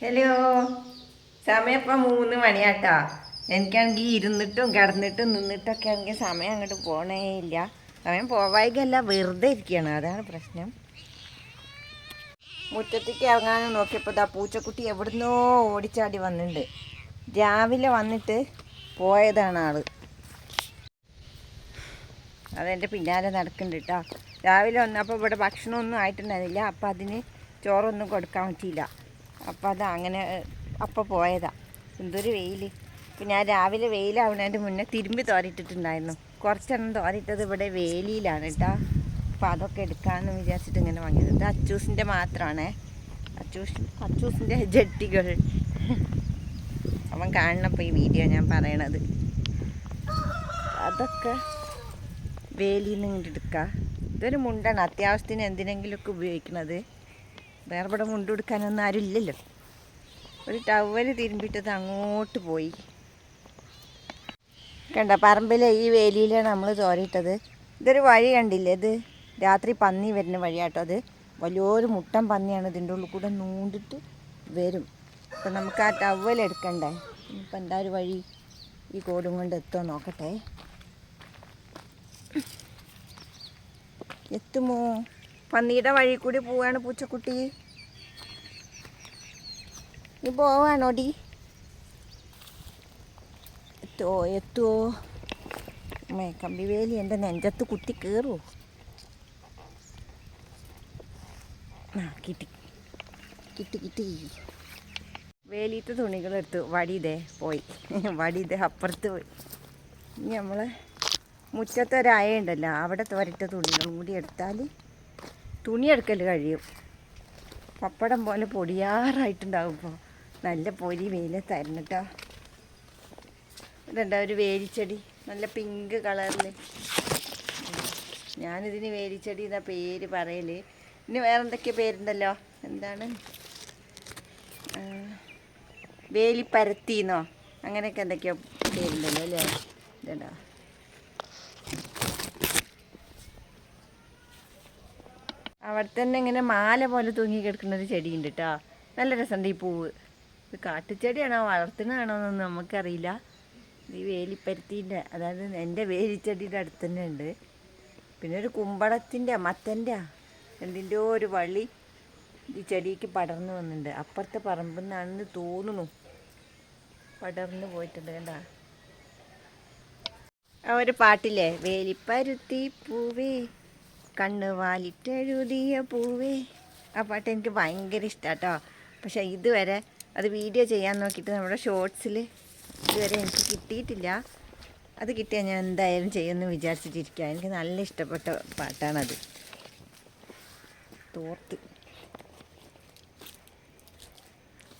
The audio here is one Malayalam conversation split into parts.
ഹലോ സമയം ഇപ്പം മൂന്ന് മണിയാട്ടാ. എനിക്കാണെങ്കിൽ ഇരുന്നിട്ടും കിടന്നിട്ടും നിന്നിട്ടൊക്കെ ആണെങ്കിൽ സമയം അങ്ങോട്ട് പോണേ ഇല്ല. സമയം പോവായികല്ല വെറുതെ ഇരിക്കുകയാണ് അതാണ് പ്രശ്നം. മുറ്റത്തേക്ക് ഇറങ്ങാനും നോക്കിയപ്പോൾ ദാ പൂച്ചക്കുട്ടി എവിടുന്നോ ഓടിച്ചാടി വന്നിട്ടുണ്ട് രാവിലെ വന്നിട്ട് പോയതാണ് ആൾ. അതെന്റെ പിന്നാലെ നടക്കുന്നുണ്ട് കേട്ടോ രാവിലെ വന്നപ്പോൾ ഇവിടെ ഭക്ഷണമൊന്നും ആയിട്ടുണ്ടായിരുന്നില്ല. അപ്പം അതിന് ചോറൊന്നും കൊടുക്കാൻ പറ്റിയില്ല. അപ്പം അത് അങ്ങനെ അപ്പം പോയതാ. എന്തൊരു വെയിൽ ഇപ്പം ഞാൻ രാവിലെ വെയിലാവണതിന്റെ മുന്നേ തിരുമ്പി തോരിട്ടിട്ടുണ്ടായിരുന്നു കുറച്ചെണ്ണം തോരിട്ടത് ഇവിടെ വേലിയിലാണ് കേട്ടോ അപ്പം അതൊക്കെ എടുക്കാമെന്ന് വിചാരിച്ചിട്ട് ഇങ്ങനെ വാങ്ങിയത്. ഇത് അച്ചൂസിന്റെ മാത്രമാണേ അച്ചൂസ് അച്ചൂസിന്റെ ജട്ടികൾ. അവൻ കാണണപ്പോൾ ഈ വീഡിയോ ഞാൻ പറയണത്. അതൊക്കെ വേലിയിൽ നിന്ന് ഇങ്ങോട്ട് എടുക്കുക ഇതൊരു മുണ്ടാണ്. അത്യാവശ്യത്തിന് എന്തിനെങ്കിലുമൊക്കെ ഉപയോഗിക്കണത്. വേറെ ഇവിടെ മുണ്ടെടുക്കാനൊന്നും കൊടുക്കാനൊന്നും ആരും ഇല്ലല്ലോ. ഒരു ടവൽ തിരുമ്പിട്ടത് അങ്ങോട്ട് പോയി. കണ്ട പറമ്പിലെ ഈ വേലിയിലാണ് നമ്മൾ ചോരയിട്ടത് ഇതൊരു വഴി കണ്ടില്ലേ ഇത്? രാത്രി പന്നി വരുന്ന വഴിയാട്ടോ അത്. വലിയൊരു മുട്ടൻ പന്നിയാണ് ഇതിന്റെ ഉള്ളിൽ കൂടെ നൂണ്ടിട്ട് വരും. അപ്പം നമുക്ക് ആ ടവൽ എടുക്കണ്ടേ? ഇപ്പം എന്താ ഒരു വഴി ഈ കോടും കൊണ്ട് എത്തുമോ നോക്കട്ടെ. എത്തുമോ? പന്നിയുടെ വഴി കൂടി പോവാണ് പൂച്ചക്കുട്ടി. നീ പോവാണോ ഡി എത്തോ. എത്തുവോ മേക്കമ്പി കമ്പിവേലി എന്റെ നെഞ്ചത്ത് കുത്തി കയറുമോ ആ കിട്ടി. കിട്ടി കിട്ടി. വേലിയത്തെ തുണികളെടുത്തു വടിതേ പോയി. വടിതേ അപ്പുറത്ത് പോയി. ഇനി നമ്മൾ മുറ്റത്തൊരായ ഒരു ഉണ്ടല്ലോ അവിടെ തുരട്ട തുണികളും കൂടി എടുത്താൽ തുണി എടുക്കൽ കഴിയും. പപ്പടം പോലെ പൊടിയാറായിട്ടുണ്ടാവും ഇപ്പോൾ നല്ല പൊരി വെയിലത്തായിരുന്നു കേട്ടോ ഇതുണ്ടാവും ഒരു വേലിച്ചെടി? നല്ല പിങ്ക് കളറിൽ ഞാനിതിന് വേലിച്ചെടി എന്നാ പേര് പറയൽ ഇനി വേറെ എന്തൊക്കെ പേരുണ്ടല്ലോ? എന്താണ്? വേലിപ്പരത്തിന്നോ? അങ്ങനെയൊക്കെ എന്തൊക്കെയോ പേരുണ്ടല്ലോ അല്ലേ? ഇതുണ്ടോ അവിടെ തന്നെ ഇങ്ങനെ മാല പോലെ തൂങ്ങി കിടക്കുന്ന ഒരു ചെടിയുണ്ട് കേട്ടോ നല്ല രസമുണ്ട് ഈ പൂവ്. ഇത് കാട്ടുചെടിയാണോ? വളർത്തുന്നതാണോ എന്നൊന്നും നമുക്കറിയില്ല ഈ വേലിപ്പരുത്തിന്റെ അതായത് എന്റെ വേലിച്ചെടിയുടെ അടുത്ത് തന്നെ ഉണ്ട്. പിന്നെ ഒരു കുമ്പളത്തിന്റെ മത്തന്റെ എന്തിന്റെയോ ഒരു വള്ളി ഈ ചെടിക്ക് പടർന്നു വന്നിട്ടുണ്ട്. അപ്പുറത്തെ പറമ്പിൽ നിന്നാണെന്ന് തോന്നുന്നു. പടർന്നു പോയിട്ടുണ്ട് കണ്ടാ. ഒരു പാട്ടില്ലേ? വേലിപ്പരുത്തി പൂവേ. കണ്ണ് വാലിട്ടെഴുതിയ പൂവേ. ആ പാട്ട് എനിക്ക് ഭയങ്കര ഇഷ്ടാട്ടോ. പക്ഷെ ഇതുവരെ അത് വീഡിയോ ചെയ്യാൻ നോക്കിയിട്ട് നമ്മുടെ ഷോർട്സിൽ ഇതുവരെ എനിക്ക് കിട്ടിയിട്ടില്ല. അത് കിട്ടിയാൽ ഞാൻ എന്തായാലും ചെയ്യുമെന്ന് വിചാരിച്ചിട്ടിരിക്കുക എനിക്ക് നല്ല ഇഷ്ടപ്പെട്ട പാട്ടാണത്. തോർത്ത്.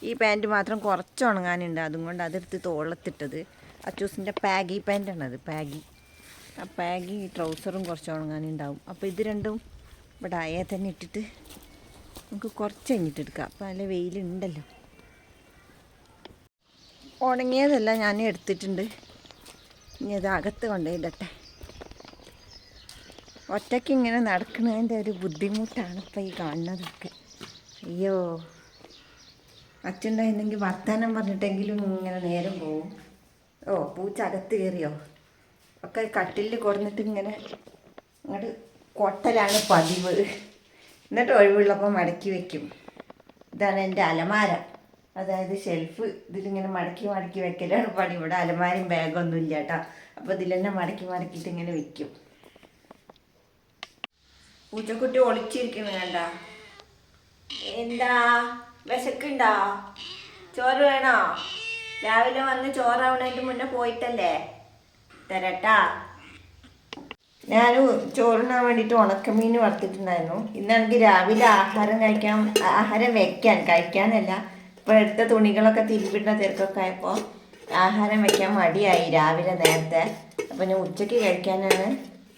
ഈ പാന്റ് മാത്രം കുറച്ച് ഉണങ്ങാനുണ്ട് അതും കൊണ്ട് അതെടുത്ത് തോളത്തിട്ടത്. അച്ചൂസിന്റെ പാഗി പാന്റാണത്. പാഗി. പാഗി ട്രൗസറും കുറച്ച് ഉണങ്ങാനുണ്ടാവും. അപ്പോൾ ഇത് രണ്ടും ഇവിടെ അയ തന്നെ ഇട്ടിട്ട് നമുക്ക് കുറച്ച് കഴിഞ്ഞിട്ട് എടുക്കാം. അപ്പോൾ നല്ല വെയിലുണ്ടല്ലോ. ഉണങ്ങിയതെല്ലാം ഞാൻ എടുത്തിട്ടുണ്ട്. ഇനി അത് അകത്ത് കൊണ്ടുപോയിടട്ടെ. ഒറ്റയ്ക്ക് ഇങ്ങനെ നടക്കുന്നതിന്റെ ഒരു ബുദ്ധിമുട്ടാണ് ഇപ്പോൾ ഈ കാണുന്നതൊക്കെ. അയ്യോ. അച്ഛണ്ടായിരുന്നെങ്കിൽ വർത്തമാനം പറഞ്ഞിട്ടെങ്കിലും ഇങ്ങനെ നേരം പോവും. ഓ പൂച്ച അകത്ത് കയറിയോ? ഒക്കെ കട്ടിലിൽ കൊടുന്നിട്ട് ഇങ്ങനെ അങ്ങോട്ട് കൊട്ടലാണ് പതിവ്. എന്നിട്ട് ഒഴിവുള്ളപ്പോൾ മടക്കി വെക്കും. ഇതാണ് എന്റെ അലമാര. അതായത് ഷെൽഫ് ഇതിലിങ്ങനെ മടക്കി മടക്കി വെക്കലാണ് പണി. ഇവിടെ അലമാരയും ബാഗൊന്നും ഇല്ല കേട്ടോ അപ്പോൾ ഇതിൽ തന്നെ മടക്കി മടക്കിയിട്ട് ഇങ്ങനെ വെക്കും. പൂച്ചക്കുട്ടി ഒളിച്ചിരിക്കുന്നു വേണ്ട എന്താ? വിശക്കുണ്ടോ? ചോറ് വേണോ? രാവിലെ വന്ന് ചോറാവണതിന്റെ മുന്നേ പോയിട്ടല്ലേ? തരട്ടാ. ഞാൻ ചോറിനാൻ വേണ്ടിയിട്ട് ഉണക്കമീൻ വറുത്തിട്ടുണ്ടായിരുന്നു. ഇന്നാണെങ്കിൽ രാവിലെ ആഹാരം കഴിക്കാൻ ആഹാരം വെക്കാൻ കഴിക്കാനല്ല. ഇപ്പോൾ എടുത്ത തുണികളൊക്കെ തിരിപ്പിടുന്ന തിരക്കൊക്കെ ആയപ്പോൾ ആഹാരം വെക്കാൻ മടിയായി രാവിലെ നേരത്തെ. അപ്പോൾ ഞാൻ ഉച്ചയ്ക്ക് കഴിക്കാനാണ്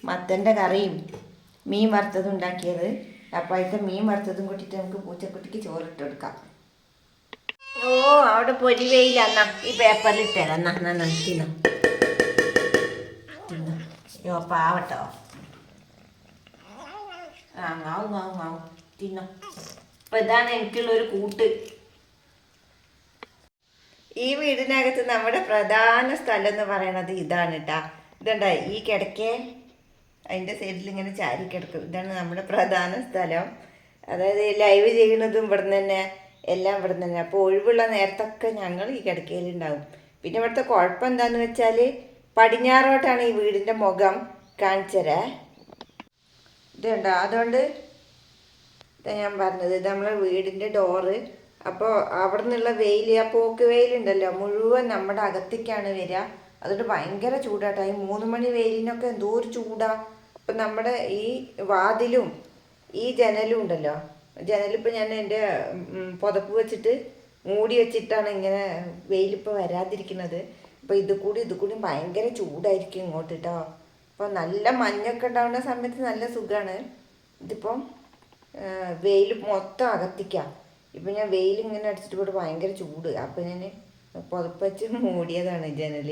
മത്തന്റെ കറിയും മീൻ വറുത്തതും ഉണ്ടാക്കിയത്. അപ്പോൾ അതിന്റെ മീൻ വറുത്തതും കൂട്ടിയിട്ട് നമുക്ക് പൂച്ചക്കുട്ടിക്ക് ചോറിട്ട് കൊടുക്കാം. ഓ അവിടെ പൊരി വെയിലന്നാ ഈ പേപ്പറിൽ ഇട്ടേരാ എന്നാ എന്നാ തിന്നോ അയ്യോ പാവട്ടോ. ആ ആവും ആവും തിന്നോ. അപ്പം ഇതാണ് കൂട്ട്. ഈ വീടിനകത്ത് നമ്മുടെ പ്രധാന സ്ഥലം എന്ന് പറയണത് ഇതാണ് കേട്ടാ ഇതണ്ട ഈ കിടക്കേ? അതിന്റെ സൈഡിൽ ഇങ്ങനെ ചാരി കിടക്കും. ഇതാണ് നമ്മുടെ പ്രധാന സ്ഥലം. അതായത് ലൈവ് ചെയ്യുന്നതും ഇവിടെ തന്നെ എല്ലാം ഇവിടെ തന്നെ. അപ്പോൾ ഒഴിവുള്ള നേരത്തൊക്കെ ഞങ്ങൾ ഈ കിടക്കയിലുണ്ടാവും. പിന്നെ ഇവിടുത്തെ കുഴപ്പം എന്താന്ന് വെച്ചാൽ പടിഞ്ഞാറോട്ടാണ് ഈ വീടിന്റെ മുഖം കാണിച്ചരേ ഇതുണ്ടോ? അതുകൊണ്ട് ഇതാ ഞാൻ പറഞ്ഞത് ഇത് നമ്മളെ വീടിന്റെ ഡോറ് അപ്പോൾ അവിടെ നിന്നുള്ള വെയിൽ ആ പോക്ക് വെയിലുണ്ടല്ലോ മുഴുവൻ നമ്മുടെ അകത്തേക്കാണ് വരിക. അതുകൊണ്ട് ഭയങ്കര ചൂടാട്ടോ. ഈ മൂന്ന് മണി വെയിലിനൊക്കെ എന്തോ ഒരു ചൂടാ. ഇപ്പം നമ്മുടെ ഈ വാതിലും ഈ ജനലും ഉണ്ടല്ലോ. ജനലിപ്പോൾ ഞാൻ എന്റെ പുതപ്പ് വെച്ചിട്ട് മൂടി വെച്ചിട്ടാണ് ഇങ്ങനെ വെയിലിപ്പോൾ വരാതിരിക്കുന്നത്. അപ്പോൾ ഇത് കൂടി ഇത് കൂടി ഭയങ്കര ചൂടായിരിക്കും ഇങ്ങോട്ട് കേട്ടോ അപ്പോൾ നല്ല മഞ്ഞൊക്കെ ഉണ്ടാവുന്ന സമയത്ത് നല്ല സുഖമാണ് ഇതിപ്പോ വെയിൽ മൊത്തം അകത്തിക്കാം. ഇപ്പൊ ഞാൻ വെയിൽ ഇങ്ങനെ അടിച്ചിട്ട് പോയിട്ട് ഭയങ്കര ചൂട്. അപ്പം ഞാൻ പുതപ്പച്ച് മൂടിയതാണ് ജനൽ.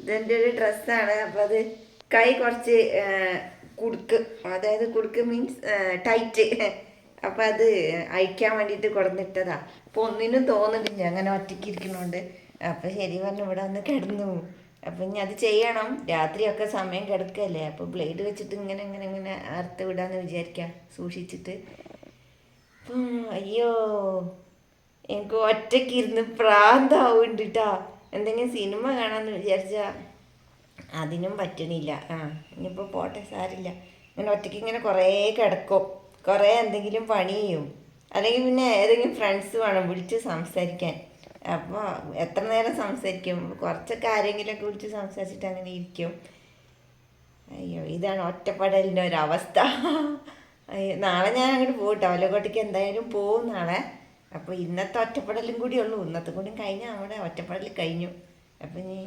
ഇതെന്റെ ഒരു ഡ്രസ്സാണ്. അപ്പം അത് കൈ കുറച്ച് കുടുക്ക്. അതായത് കുടുക്ക് മീൻസ് ടൈറ്റ്. അപ്പം അത് അയക്കാൻ വേണ്ടിയിട്ട് കൊടുന്നിട്ടതാ. അപ്പോൾ ഒന്നിനും തോന്നുന്നില്ല അങ്ങനെ ഒറ്റയ്ക്ക് ഇരിക്കണോണ്ട് അപ്പം ശരി പറഞ്ഞു ഇവിടെ വന്ന് കിടന്നു. അപ്പം ഇനി അത് ചെയ്യണം. രാത്രിയൊക്കെ സമയം കിടക്കല്ലേ. അപ്പോൾ ബ്ലേഡ് വെച്ചിട്ട് ഇങ്ങനെ ഇങ്ങനെ ഇങ്ങനെ അറുത്ത് വിടാന്ന് വിചാരിക്കാം സൂക്ഷിച്ചിട്ട്. അയ്യോ എനിക്ക് ഒറ്റയ്ക്ക് ഇരുന്ന് പ്രാന്താവുണ്ട് എന്തെങ്കിലും സിനിമ കാണാമെന്ന് വിചാരിച്ചാൽ അതിനും പറ്റണില്ല. ആ ഇനിയിപ്പോൾ പോട്ടെ സാരില്ല. ഇങ്ങനെ ഒറ്റയ്ക്ക് ഇങ്ങനെ കുറേ കിടക്കും. കുറേ എന്തെങ്കിലും പണി ചെയ്യും അല്ലെങ്കിൽ പിന്നെ ഏതെങ്കിലും ഫ്രണ്ട്സ് വേണം വിളിച്ച് സംസാരിക്കാൻ. അപ്പോൾ എത്ര നേരം സംസാരിക്കും? കുറച്ചൊക്കെ ആരെങ്കിലുമൊക്കെ വിളിച്ച് സംസാരിച്ചിട്ട് അങ്ങനെ ഇരിക്കും. അയ്യോ ഇതാണ് ഒറ്റപ്പെടലിന്റെ ഒരവസ്ഥ. നാളെ ഞാൻ അങ്ങോട്ട് പോകട്ടെ വല്ലക്കോട്ടേക്ക് എന്തായാലും പോവും നാളെ. അപ്പോൾ ഇന്നത്തെ ഒറ്റപ്പെടലും കൂടി ഇന്നത്തെ കൂടി കഴിഞ്ഞാൽ അവിടെ ഒറ്റപ്പെടൽ കഴിഞ്ഞു. അപ്പം ഇനി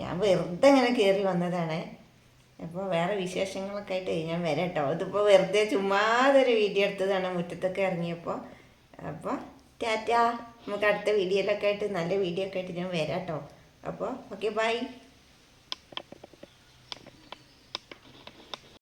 ഞാൻ വെറുതെ ഇങ്ങനെ കയറി വന്നതാണ്. അപ്പോൾ വേറെ വിശേഷങ്ങളൊക്കെ ആയിട്ട് ഞാൻ വരാം കേട്ടോ. വെറുതെ ചുമ്മാതൊരു വീഡിയോ എടുത്തതാണ്. മുറ്റത്തൊക്കെ ഇറങ്ങിയപ്പോൾ അപ്പോൾ ടാറ്റാ. നമുക്ക് അടുത്ത വീഡിയോയിലൊക്കെ ആയിട്ട് നല്ല വീഡിയോ ഒക്കെ ആയിട്ട് ഞാൻ വരാം കേട്ടോ. അപ്പോൾ ഓക്കെ ബൈ